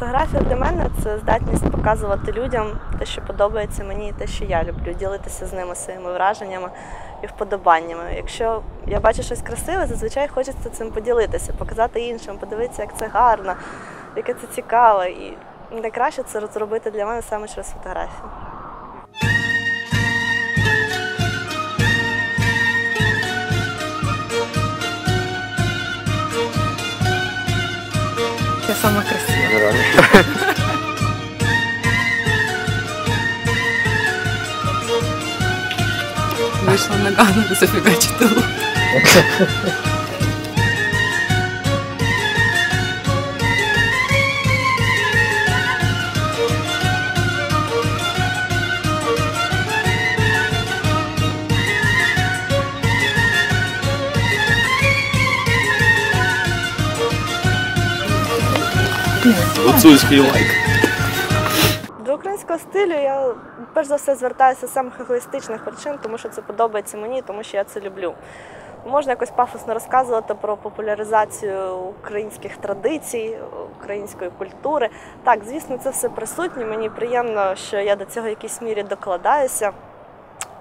Фотографія для мене це здатність показувати людям те, що подобається мені, і те, що я люблю, ділитися з ними своїми враженнями і вподобаннями. Якщо я бачу щось красиве, зазвичай хочеться цим поділитися, показати іншим, подивитися, як це гарно, яке це цікаво. І найкраще це зробити для мене саме через фотографію. Я сама красива. Вийшла ногами, зафігачити лук. Гуцульський лайк. До українського стилю я перш за все звертаюся з самих егоїстичних причин, тому що це подобається мені, тому що я це люблю. Можна якось пафосно розказувати про популяризацію українських традицій, української культури. Так, звісно, це все присутнє. Мені приємно, що я до цього в якійсь мірі докладаюся.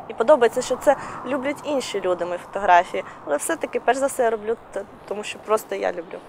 І подобається, що це люблять інші люди мої фотографії. Але все-таки, перш за все, я роблю тому що просто я люблю.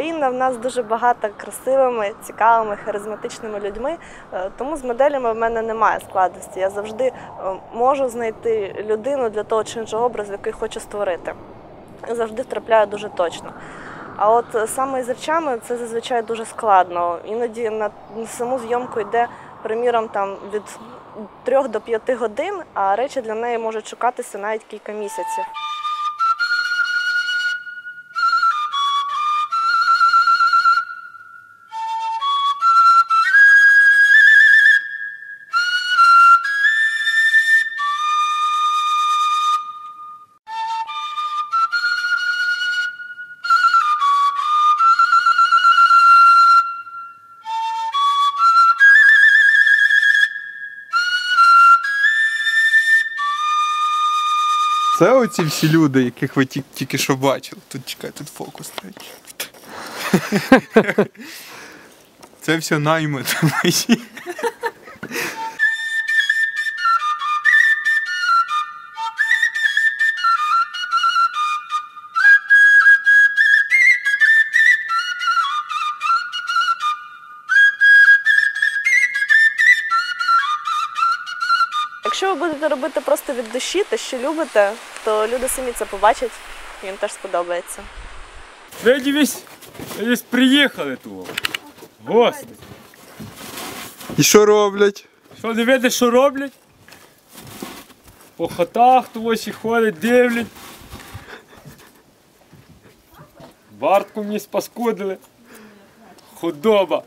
Україна в нас дуже багата красивими, цікавими, харизматичними людьми. Е, Тому з моделями в мене немає складності. Я завжди е, можу знайти людину для того чи іншого образу, який хочу створити. Завжди втрапляю дуже точно. А от е, саме з речами це зазвичай дуже складно. Іноді на саму зйомку йде, приміром, там від 3 до 5 годин, а речі для неї можуть шукатися навіть кілька місяців. Це оці всі люди, яких ви тільки, тільки що бачили. Тут чекай, тут фокус стоїть. Це все наймити мої. Якщо ви будете робити просто від душі, те, що любите, то люди самі це побачать, і їм теж сподобається. Ви дивись, десь приїхали тут. Гості. І що роблять? Що не видиш, що роблять? По хатах то ось і ходять, дивлять. Бартку мені спаскудили. Худоба.